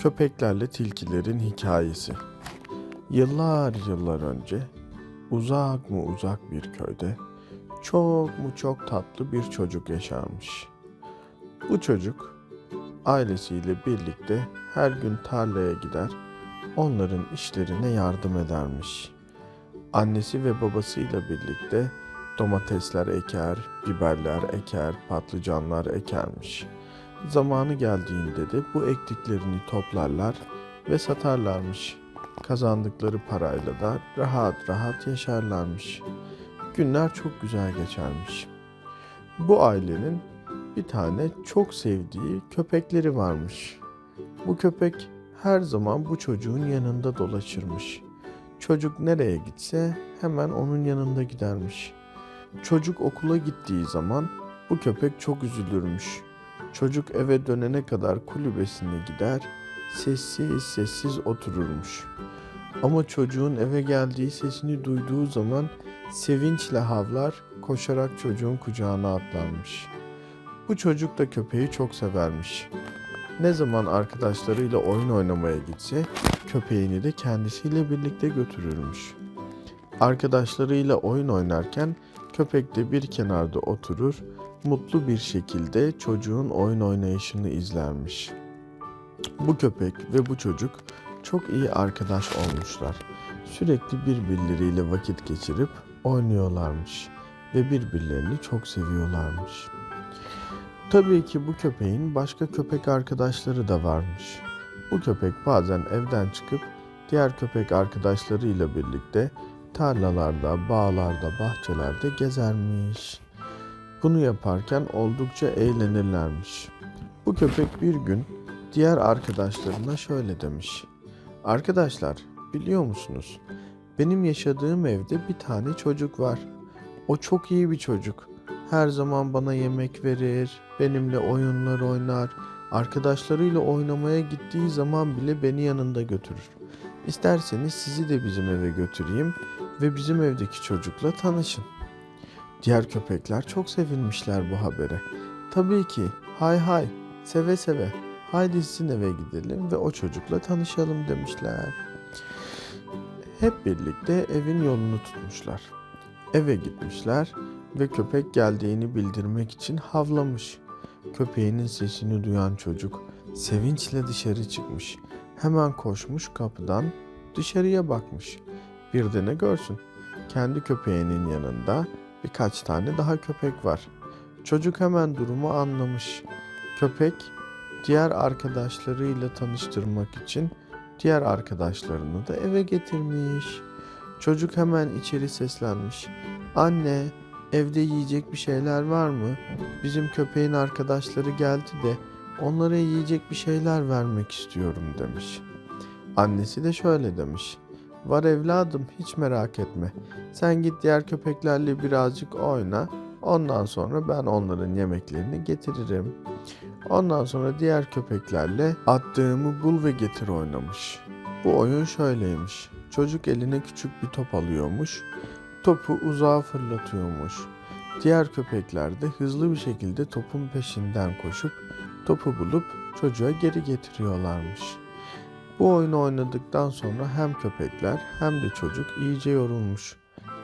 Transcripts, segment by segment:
Köpeklerle tilkilerin hikayesi. Yıllar yıllar önce uzak mı uzak bir köyde çok mu çok tatlı bir çocuk yaşarmış. Bu çocuk ailesiyle birlikte her gün tarlaya gider, onların işlerine yardım edermiş. Annesi ve babasıyla birlikte domatesler eker, biberler eker, patlıcanlar ekermiş. Zamanı geldiğinde de bu ektiklerini toplarlar ve satarlarmış. Kazandıkları parayla da rahat rahat yaşarlarmış. Günler çok güzel geçermiş. Bu ailenin bir tane çok sevdiği köpekleri varmış. Bu köpek her zaman bu çocuğun yanında dolaşırmış. Çocuk nereye gitse hemen onun yanında gidermiş. Çocuk okula gittiği zaman bu köpek çok üzülürmüş. Çocuk eve dönene kadar kulübesine gider, sessiz sessiz otururmuş. Ama çocuğun eve geldiği sesini duyduğu zaman sevinçle havlar, koşarak çocuğun kucağına atlarmış. Bu çocuk da köpeği çok severmiş. Ne zaman arkadaşlarıyla oyun oynamaya gitse köpeğini de kendisiyle birlikte götürürmüş. Arkadaşlarıyla oyun oynarken köpek de bir kenarda oturur, mutlu bir şekilde çocuğun oyun oynayışını izlermiş. Bu köpek ve bu çocuk çok iyi arkadaş olmuşlar. Sürekli birbirleriyle vakit geçirip oynuyorlarmış ve birbirlerini çok seviyorlarmış. Tabii ki bu köpeğin başka köpek arkadaşları da varmış. Bu köpek bazen evden çıkıp diğer köpek arkadaşlarıyla birlikte tarlalarda, bağlarda, bahçelerde gezermiş. Bunu yaparken oldukça eğlenirlermiş. Bu köpek bir gün diğer arkadaşlarına şöyle demiş. Arkadaşlar, biliyor musunuz? Benim yaşadığım evde bir tane çocuk var. O çok iyi bir çocuk. Her zaman bana yemek verir, benimle oyunlar oynar, arkadaşlarıyla oynamaya gittiği zaman bile beni yanında götürür. İsterseniz sizi de bizim eve götüreyim ve bizim evdeki çocukla tanışın. Diğer köpekler çok sevinmişler bu habere. Tabii ki, hay hay, seve seve, haydi sizin eve gidelim ve o çocukla tanışalım demişler. Hep birlikte evin yolunu tutmuşlar. Eve gitmişler ve köpek geldiğini bildirmek için havlamış. Köpeğinin sesini duyan çocuk sevinçle dışarı çıkmış. Hemen koşmuş kapıdan dışarıya bakmış. Bir de ne görsün? Kendi köpeğinin yanında birkaç tane daha köpek var. Çocuk hemen durumu anlamış. Köpek diğer arkadaşlarıyla tanıştırmak için diğer arkadaşlarını da eve getirmiş. Çocuk hemen içeri seslenmiş. Anne, evde yiyecek bir şeyler var mı? Bizim köpeğin arkadaşları geldi de onlara yiyecek bir şeyler vermek istiyorum demiş. Annesi de şöyle demiş. Var evladım hiç merak etme. Sen git diğer köpeklerle birazcık oyna. Ondan sonra ben onların yemeklerini getiririm. Ondan sonra diğer köpeklerle attığımı bul ve getir oynamış. Bu oyun şöyleymiş. Çocuk eline küçük bir top alıyormuş. Topu uzağa fırlatıyormuş. Diğer köpekler de hızlı bir şekilde topun peşinden koşup topu bulup çocuğa geri getiriyorlarmış. Bu oyunu oynadıktan sonra hem köpekler hem de çocuk iyice yorulmuş.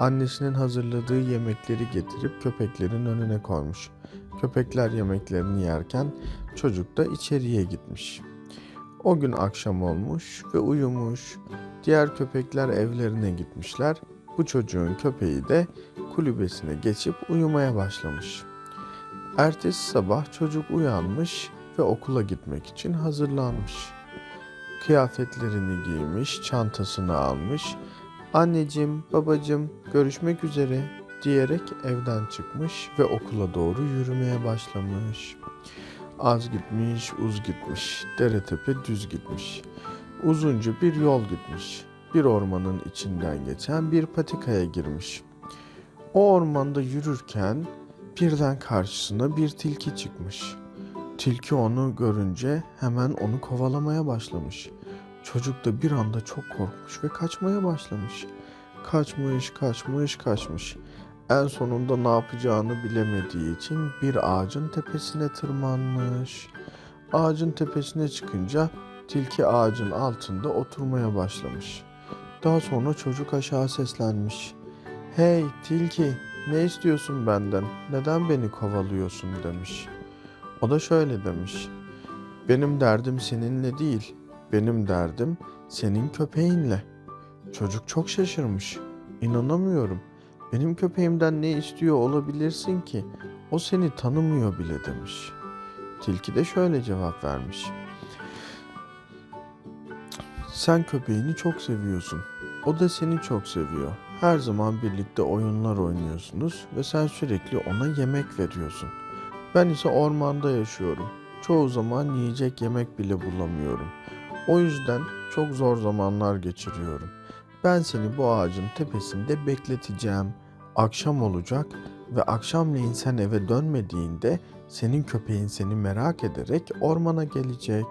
Annesinin hazırladığı yemekleri getirip köpeklerin önüne koymuş. Köpekler yemeklerini yerken çocuk da içeriye gitmiş. O gün akşam olmuş ve uyumuş. Diğer köpekler evlerine gitmişler. Bu çocuğun köpeği de kulübesine geçip uyumaya başlamış. Ertesi sabah çocuk uyanmış ve okula gitmek için hazırlanmış. Kıyafetlerini giymiş, çantasını almış. Anneciğim, babacığım görüşmek üzere diyerek evden çıkmış ve okula doğru yürümeye başlamış. Az gitmiş, uz gitmiş, dere tepe düz gitmiş. Uzunca bir yol gitmiş. Bir ormanın içinden geçen bir patikaya girmiş. O ormanda yürürken birden karşısına bir tilki çıkmış. Tilki onu görünce hemen onu kovalamaya başlamış. Çocuk da bir anda çok korkmuş ve kaçmaya başlamış. Kaçmış, kaçmış, kaçmış. En sonunda ne yapacağını bilemediği için bir ağacın tepesine tırmanmış. Ağacın tepesine çıkınca tilki ağacın altında oturmaya başlamış. Daha sonra çocuk aşağı seslenmiş. Hey tilki ne istiyorsun benden? Neden beni kovalıyorsun demiş. O da şöyle demiş. Benim derdim seninle değil. Benim derdim senin köpeğinle. Çocuk çok şaşırmış. İnanamıyorum. Benim köpeğimden ne istiyor olabilirsin ki? O seni tanımıyor bile demiş. Tilki de şöyle cevap vermiş. Sen köpeğini çok seviyorsun. O da seni çok seviyor. Her zaman birlikte oyunlar oynuyorsunuz ve sen sürekli ona yemek veriyorsun. Ben ise ormanda yaşıyorum. Çoğu zaman yiyecek yemek bile bulamıyorum. O yüzden çok zor zamanlar geçiriyorum. Ben seni bu ağacın tepesinde bekleteceğim. Akşam olacak ve akşamleyin sen eve dönmediğinde senin köpeğin seni merak ederek ormana gelecek.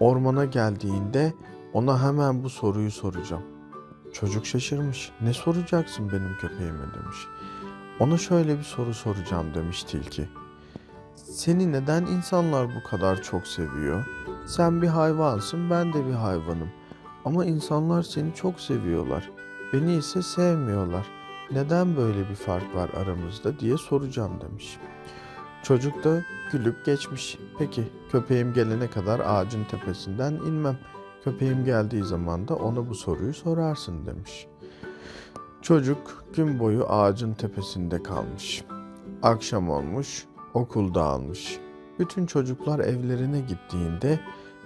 Ormana geldiğinde ona hemen bu soruyu soracağım. Çocuk şaşırmış. Ne soracaksın benim köpeğime demiş. Ona şöyle bir soru soracağım demiş tilki. Seni neden insanlar bu kadar çok seviyor? Sen bir hayvansın, ben de bir hayvanım. Ama insanlar seni çok seviyorlar. Beni ise sevmiyorlar. Neden böyle bir fark var aramızda diye soracağım demiş. Çocuk da gülüp geçmiş. Peki köpeğim gelene kadar ağacın tepesinden inmem. Köpeğim geldiği zaman da ona bu soruyu sorarsın demiş. Çocuk gün boyu ağacın tepesinde kalmış. Akşam olmuş, okul dağılmış. Bütün çocuklar evlerine gittiğinde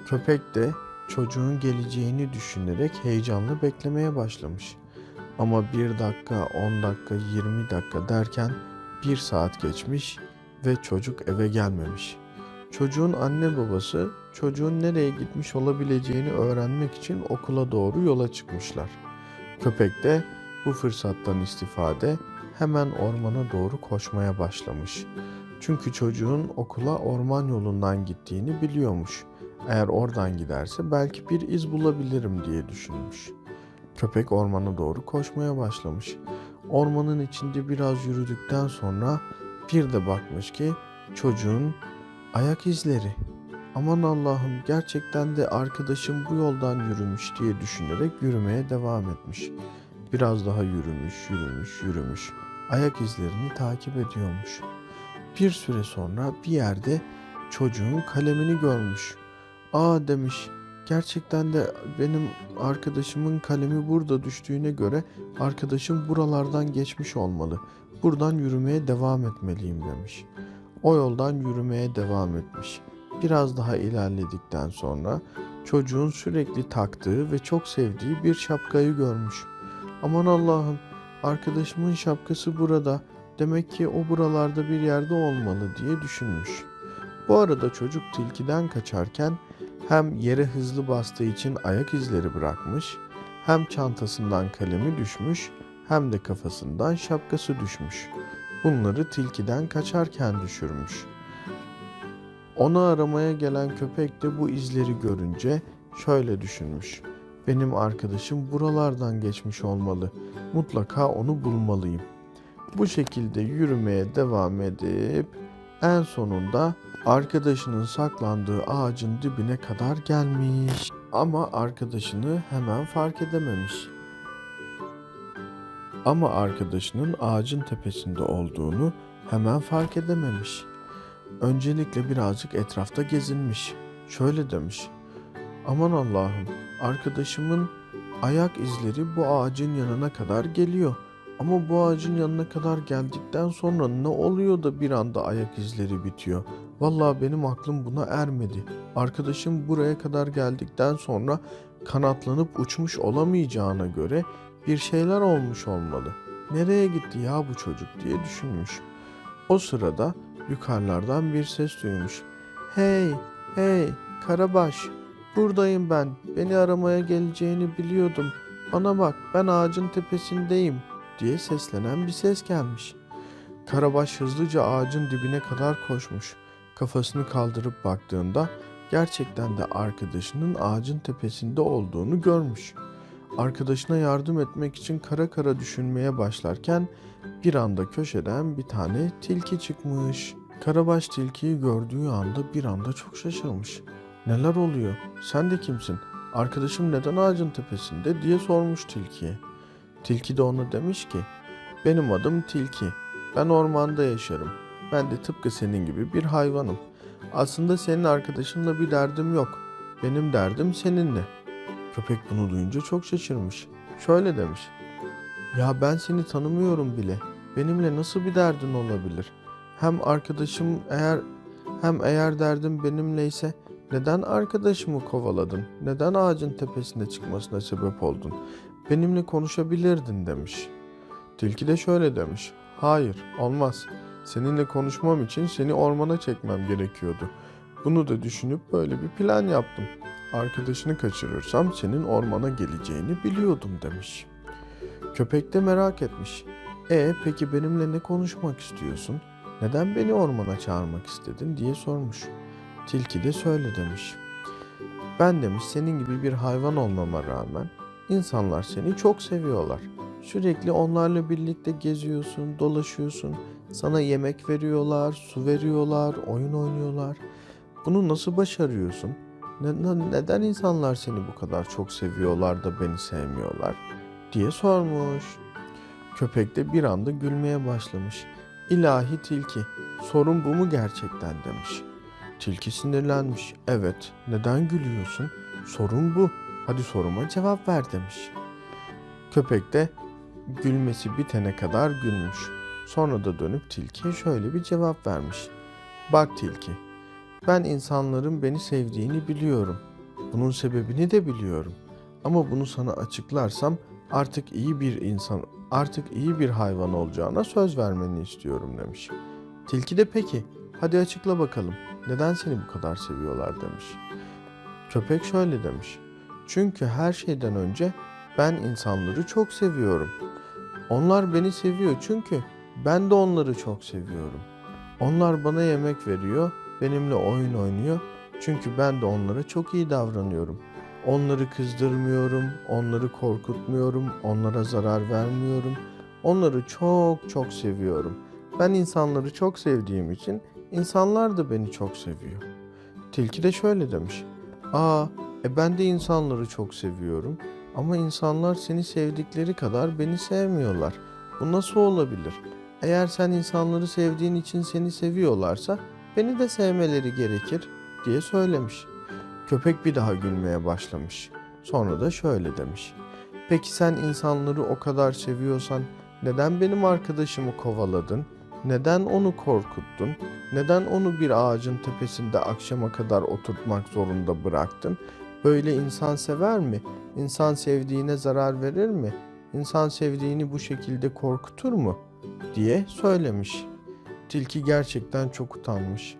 köpek de çocuğun geleceğini düşünerek heyecanla beklemeye başlamış. Ama bir dakika, on dakika, yirmi dakika derken bir saat geçmiş ve çocuk eve gelmemiş. Çocuğun anne babası çocuğun nereye gitmiş olabileceğini öğrenmek için okula doğru yola çıkmışlar. Köpek de bu fırsattan istifade hemen ormana doğru koşmaya başlamış. Çünkü çocuğun okula orman yolundan gittiğini biliyormuş. Eğer oradan giderse belki bir iz bulabilirim diye düşünmüş. Köpek ormana doğru koşmaya başlamış. Ormanın içinde biraz yürüdükten sonra bir de bakmış ki çocuğun ayak izleri. Aman Allah'ım gerçekten de arkadaşım bu yoldan yürümüş diye düşünerek yürümeye devam etmiş. Biraz daha yürümüş, yürümüş, yürümüş. Ayak izlerini takip ediyormuş. Bir süre sonra bir yerde çocuğun kalemini görmüş. Aa demiş, gerçekten de benim arkadaşımın kalemi burada düştüğüne göre arkadaşım buralardan geçmiş olmalı. Buradan yürümeye devam etmeliyim demiş. O yoldan yürümeye devam etmiş. Biraz daha ilerledikten sonra çocuğun sürekli taktığı ve çok sevdiği bir şapkayı görmüş. Aman Allah'ım, arkadaşımın şapkası burada. Demek ki o buralarda bir yerde olmalı diye düşünmüş. Bu arada çocuk tilkiden kaçarken hem yere hızlı bastığı için ayak izleri bırakmış, hem çantasından kalemi düşmüş, hem de kafasından şapkası düşmüş. Bunları tilkiden kaçarken düşürmüş. Onu aramaya gelen köpek de bu izleri görünce şöyle düşünmüş. Benim arkadaşım buralardan geçmiş olmalı. Mutlaka onu bulmalıyım. Bu şekilde yürümeye devam edip en sonunda arkadaşının saklandığı ağacın dibine kadar gelmiş. Ama arkadaşını hemen fark edememiş. Ama arkadaşının ağacın tepesinde olduğunu hemen fark edememiş. Öncelikle birazcık etrafta gezinmiş. Şöyle demiş. Aman Allah'ım, arkadaşımın ayak izleri bu ağacın yanına kadar geliyor. Ama bu ağacın yanına kadar geldikten sonra ne oluyor da bir anda ayak izleri bitiyor? Vallahi benim aklım buna ermedi. Arkadaşım buraya kadar geldikten sonra kanatlanıp uçmuş olamayacağına göre bir şeyler olmuş olmalı. Nereye gitti ya bu çocuk diye düşünmüş. O sırada yukarılardan bir ses duymuş. Hey, hey, Karabaş, buradayım ben. Beni aramaya geleceğini biliyordum. Bana bak, ben ağacın tepesindeyim diye seslenen bir ses gelmiş. Karabaş hızlıca ağacın dibine kadar koşmuş. Kafasını kaldırıp baktığında gerçekten de arkadaşının ağacın tepesinde olduğunu görmüş. Arkadaşına yardım etmek için kara kara düşünmeye başlarken bir anda köşeden bir tane tilki çıkmış. Karabaş tilkiyi gördüğü anda bir anda çok şaşırmış. Neler oluyor? Sen de kimsin? Arkadaşım neden ağacın tepesinde diye sormuş tilkiye. Tilki de ona demiş ki benim adım Tilki. Ben ormanda yaşarım. Ben de tıpkı senin gibi bir hayvanım. Aslında senin arkadaşınla bir derdim yok. Benim derdim seninle. Köpek bunu duyunca çok şaşırmış. Şöyle demiş. Ya ben seni tanımıyorum bile. Benimle nasıl bir derdin olabilir? Hem arkadaşım eğer hem eğer derdim benimleyse neden arkadaşımı kovaladın? Neden ağacın tepesine çıkmasına sebep oldun? Benimle konuşabilirdin demiş. Tilki de şöyle demiş. Hayır, olmaz. Seninle konuşmam için seni ormana çekmem gerekiyordu. Bunu da düşünüp böyle bir plan yaptım. Arkadaşını kaçırırsam senin ormana geleceğini biliyordum demiş. Köpek de merak etmiş. E peki benimle ne konuşmak istiyorsun? Neden beni ormana çağırmak istedin diye sormuş. Tilki de söyle demiş. Ben demiş senin gibi bir hayvan olmama rağmen insanlar seni çok seviyorlar. Sürekli onlarla birlikte geziyorsun, dolaşıyorsun. Sana yemek veriyorlar, su veriyorlar, oyun oynuyorlar. Bunu nasıl başarıyorsun? Ne- ne- neden insanlar seni bu kadar çok seviyorlar da beni sevmiyorlar? diye sormuş. Köpek de bir anda gülmeye başlamış. İlahi tilki, sorun bu mu gerçekten demiş. Tilki sinirlenmiş. Evet, neden gülüyorsun? Sorun bu. Hadi soruma cevap ver demiş. Köpek de gülmesi bitene kadar gülmüş. Sonra da dönüp tilkiye şöyle bir cevap vermiş. Bak tilki, ben insanların beni sevdiğini biliyorum. Bunun sebebini de biliyorum. Ama bunu sana açıklarsam artık iyi bir insan, artık iyi bir hayvan olacağına söz vermeni istiyorum demiş. Tilki de peki, hadi açıkla bakalım. Neden seni bu kadar seviyorlar demiş. Köpek şöyle demiş. Çünkü her şeyden önce ben insanları çok seviyorum. Onlar beni seviyor çünkü ben de onları çok seviyorum. Onlar bana yemek veriyor, benimle oyun oynuyor. Çünkü ben de onlara çok iyi davranıyorum. Onları kızdırmıyorum, onları korkutmuyorum, onlara zarar vermiyorum. Onları çok çok seviyorum. Ben insanları çok sevdiğim için insanlar da beni çok seviyor. Tilki de şöyle demiş. Aa, e ben de insanları çok seviyorum. Ama insanlar seni sevdikleri kadar beni sevmiyorlar. Bu nasıl olabilir? Eğer sen insanları sevdiğin için seni seviyorlarsa beni de sevmeleri gerekir diye söylemiş. Köpek bir daha gülmeye başlamış. Sonra da şöyle demiş. Peki sen insanları o kadar seviyorsan neden benim arkadaşımı kovaladın? Neden onu korkuttun? Neden onu bir ağacın tepesinde akşama kadar oturtmak zorunda bıraktın? Böyle insan sever mi? İnsan sevdiğine zarar verir mi? İnsan sevdiğini bu şekilde korkutur mu? diye söylemiş. Tilki gerçekten çok utanmış.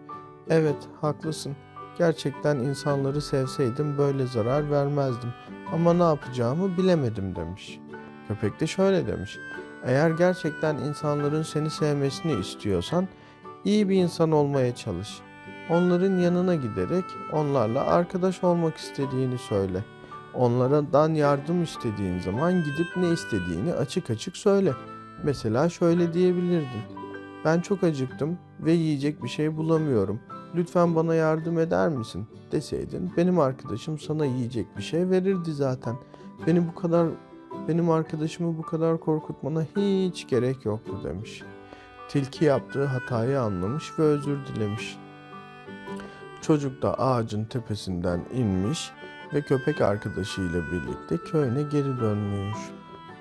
Evet, haklısın. Gerçekten insanları sevseydim böyle zarar vermezdim. Ama ne yapacağımı bilemedim demiş. Köpek de şöyle demiş. Eğer gerçekten insanların seni sevmesini istiyorsan iyi bir insan olmaya çalış. Onların yanına giderek onlarla arkadaş olmak istediğini söyle. Onlardan yardım istediğin zaman gidip ne istediğini açık açık söyle. Mesela şöyle diyebilirdin. Ben çok acıktım ve yiyecek bir şey bulamıyorum. Lütfen bana yardım eder misin? deseydin benim arkadaşım sana yiyecek bir şey verirdi zaten. Beni bu kadar benim arkadaşımı bu kadar korkutmana hiç gerek yoktu demiş. Tilki yaptığı hatayı anlamış ve özür dilemiş. Çocuk da ağacın tepesinden inmiş ve köpek arkadaşıyla birlikte köyüne geri dönmüş.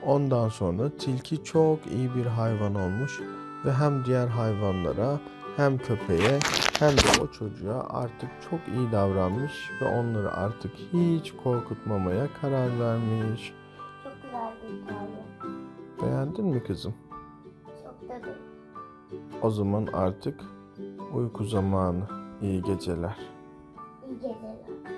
Ondan sonra tilki çok iyi bir hayvan olmuş ve hem diğer hayvanlara hem köpeğe hem de o çocuğa artık çok iyi davranmış ve onları artık hiç korkutmamaya karar vermiş. Çok güzel bir hikaye. Beğendin mi kızım? Çok da bir. O zaman artık uyku zamanı. İyi geceler. İyi geceler.